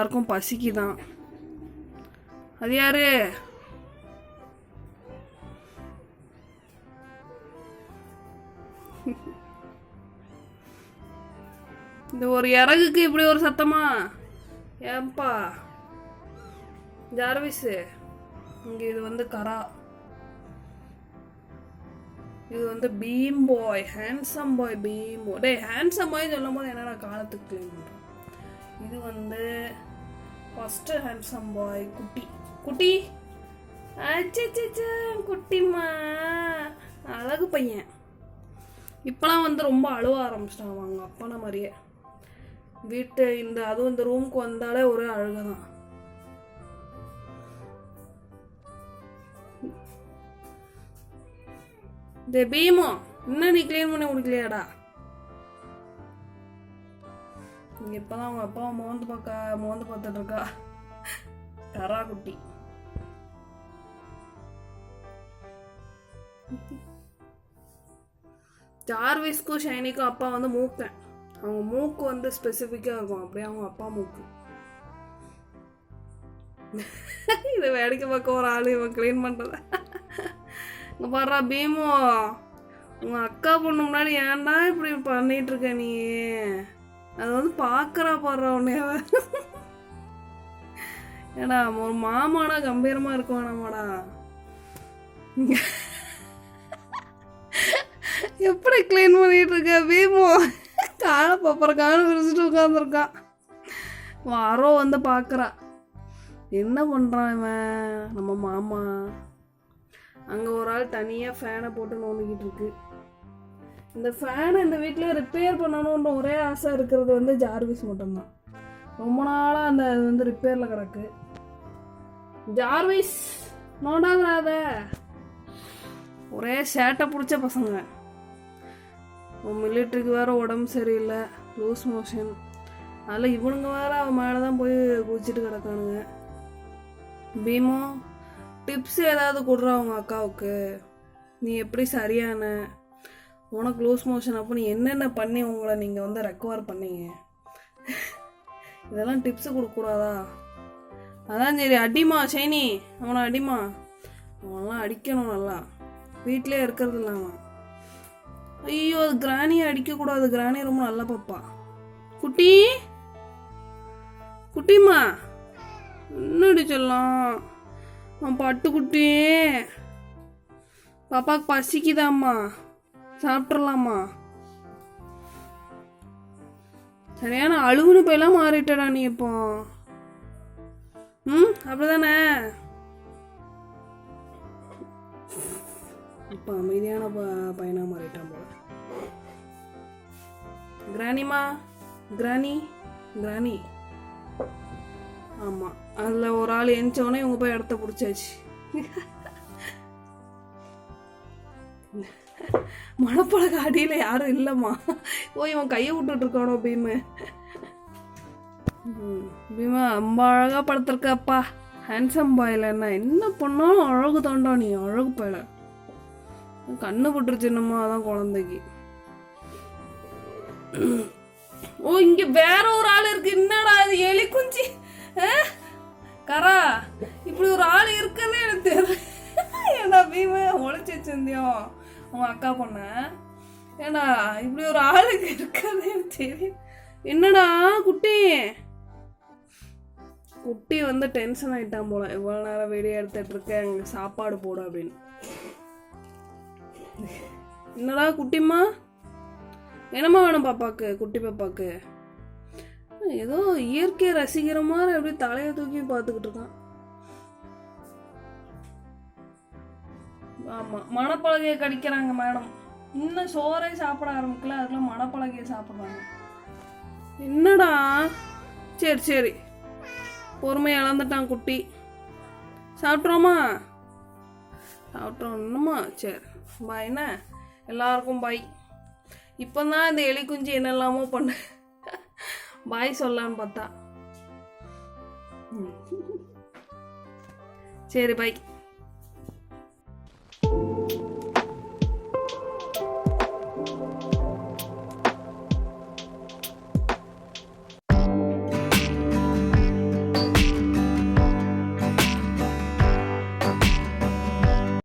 எல்லாருக்கும் பசிக்குதான். அது யாரு? இந்த ஒரு இறகுக்கு இப்படி ஒரு சத்தமா? ஏன்பா? ஜார்விஸு இங்கே இது வந்து கரா. இது வந்து Bheem boy handsome boy Bheem boy. டேய் ஹேண்ட்ஸம் பாய் சொல்லும் போது என்னடா காலத்துக்கு இது வந்து ஃபஸ்ட்டு ஹேண்ட்ஸம் பாய் குட்டி குட்டி அச்சச்ச குட்டிம்மா. அழகு பையன். இப்போலாம் வந்து ரொம்ப அழுவ ஆரம்பிச்சிட்டாங்க அவங்க அப்பனை மாதிரியே. வீட்டு இந்த அதுவும் இந்த ரூமுக்கு வந்தாலே ஒரே அழகு தான் இந்த பீமோ இன்னும் நீ கிளீன் பண்ணி கொடுக்கலையாடா? இங்க இப்பதான் அவங்க அப்பா மோந்து பார்க்க மோந்து பார்த்துட்டு இருக்கா. கரா குட்டி ஜார்விஸ்க்கும் ஷைனிக்கும் அப்பா வந்து மூக்கன் அவங்க மூக்கு வந்து ஸ்பெசிஃபிக்காக இருக்கும். அப்படியே அவங்க அப்பா மூக்கு. இதை வேடிக்கை பார்க்க ஒரு ஆள் இவன் க்ளீன் பண்ணுறத இங்கே பாடுறா பீமோ. உங்கள் அக்கா பொண்ணு முன்னாடி ஏன்டா இப்படி பண்ணிட்டு இருக்க நீ? அது வந்து பார்க்குறா பாடுறா உன்னைய. ஏடா ஒரு மாமாடா கம்பீரமாக இருக்குவானாமாடா. எப்படி க்ளீன் பண்ணிட்டு இருக்க பீமோ? காலை பப்பர காலம் விரிச்சிட்டு உட்காந்துருக்கான் வாரோ வந்து பார்க்குறா என்ன பண்ணுறான் இவன்? நம்ம மாமா. அங்கே ஒரு ஆள் தனியாக ஃபேனை போட்டு நோண்டிக்கிட்டு இருக்கு இந்த ஃபேனை இந்த வீட்டில் ரிப்பேர் பண்ணணுன்ற ஒரே ஆசை இருக்கிறது வந்து ஜார்விஸ் மட்டும்தான். ரொம்ப நாளாக அந்த இது வந்து ரிப்பேரில் கிடக்கு. ஜார்விஸ் நோண்டாத ஒரே சேட்டை பிடிச்ச பசங்க. மிலிட்ரிக்கு வேற உடம்பு சரியில்லை லூஸ் மோஷன் அதில் இவனுங்க வேற அவன் மேலே தான் போய் குதிச்சிட்டு கிடக்கானுங்க. பீமோ டிப்ஸ் ஏதாவது கொடுறா அவங்க அக்காவுக்கு. நீ எப்படி சரியான உனக்கு லூஸ் மோஷன் அப்போ நீ என்னென்ன பண்ணி உங்களை நீங்கள் வந்து ரெக்கவர் பண்ணீங்க? இதெல்லாம் டிப்ஸ் கொடுக்கக்கூடாதா அதான் சரி அடிமா சைனி அவனை அடிமா அவனெல்லாம் அடிக்கணும் நல்லா. வீட்டிலே இருக்கிறது இல்லாமல் ஐயோ அது கிராணியை அடிக்கக்கூடாது கிராணி ரொம்ப நல்ல பாப்பா. குட்டி? குட்டிம்மா. என்னடி சொல்லலாம் அவன் பட்டுக்குட்டி பாப்பாவுக்கு பசிக்குதாம்மா. சாப்பிட்றலாமா சரியான அழுகுனு போயெல்லாம் மாறிட்டடா நீ இப்போ. ம் அப்படிதானே? இப்போ அமைதியான ப பையனாக மாறிட்டான் போல. கிராணிமா கிராணி கிராணி ஆமாம் அதில் ஒரு ஆள் எந்திச்சோடனே இவங்க போய் இடத்த பிடிச்சாச்சு. மணப்பழக அடியில் யாரும் இல்லைம்மா. ஓ இவன் கையை விட்டுட்டு இருக்கானோ பீமு. பீமா ரொம்ப அழகாக படுத்திருக்கப்பா. ஹேண்ட்ஸம் பாயில் என்ன என்ன பண்ணாலும் அழகு தாண்டா நீ அழகு பயில. கண்ணு போட்டுருச்சுன்னம்மா அதான் குழந்தைக்கு. ஓ இங்க வேற ஒரு ஆள் இருக்கு. என்னடா இது எலி குஞ்சி? கரா இப்படி ஒரு ஆள் இருக்குன்னு எனக்கு தெரியல. என்ன பீம ஒழிச்சு வச்சிருந்தியோ? உன் அக்கா பொண்ண? ஏண்டா இப்படி ஒரு ஆளுக்கு இருக்குன்னு தெரியும் என்னடா குட்டி? குட்டி வந்து டென்ஷன் ஆயிட்டான் போல. இவ்வளோ நேரம் வெளியே எடுத்துட்டு இருக்கேன் எங்களுக்கு சாப்பாடு போடும் அப்படின்னு. என்னடா குட்டிம்மா? என்னம்மா வேணும் பாப்பாக்கு குட்டி பாப்பாக்கு? ஏதோ இயற்கையை ரசிக்கிற மாதிரி அப்படியே தலையை தூக்கி பார்த்துக்கிட்டு இருக்கான். ஆமாம் மணப்பலகையை கடிக்கிறாங்க மேடம். இன்னும் சோறே சாப்பிட ஆரம்பிக்கல அதுக்குள்ள மணப்பலகையை சாப்பிட்றாங்க. என்னடா? சரி சரி. பொறுமை இழந்துட்டான் குட்டி. சாப்பிட்றோமா சாப்பிட்றோம் இன்னுமா? சரி. பாய் என்ன? எல்லாருக்கும் பாய் இப்போ தான் இந்த எலி குஞ்சு என்னெல்லாமோ பண்ண. பாய் சொல்லான்னு பார்த்தா. சரி பாய்